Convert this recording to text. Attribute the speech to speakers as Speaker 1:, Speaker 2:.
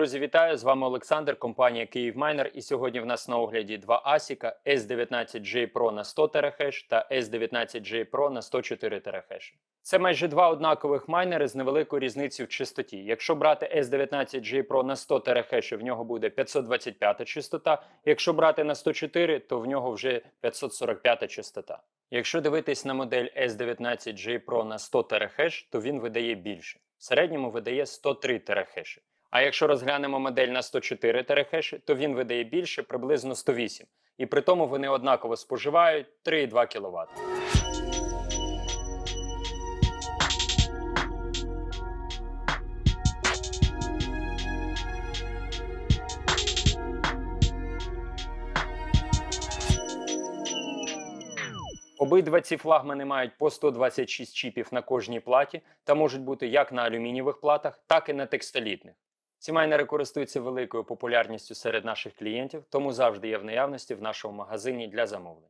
Speaker 1: Друзі, вітаю! З вами Олександр, компанія Київмайнер. І сьогодні в нас на огляді два ASIC S19J Pro на 100 терахеш та S19J Pro на 104 терахеші. Це майже два однакових майнери з невеликою різницею в частоті. Якщо брати S19J Pro на 100 терахешів, в нього буде 525 частота. Якщо брати на 104, то в нього вже 545 частота. Якщо дивитись на модель S19J Pro на 100 терахеш, то він видає більше. В середньому видає 103 терахеші. А якщо розглянемо модель на 104 терахеші, то він видає більше приблизно 108. І при тому вони однаково споживають 3,2 кВт. Обидва ці флагмани мають по 126 чіпів на кожній платі та можуть бути як на алюмінієвих платах, так і на текстолітних. Ці майнери користуються великою популярністю серед наших клієнтів, тому завжди є в наявності в нашому магазині для замовлень.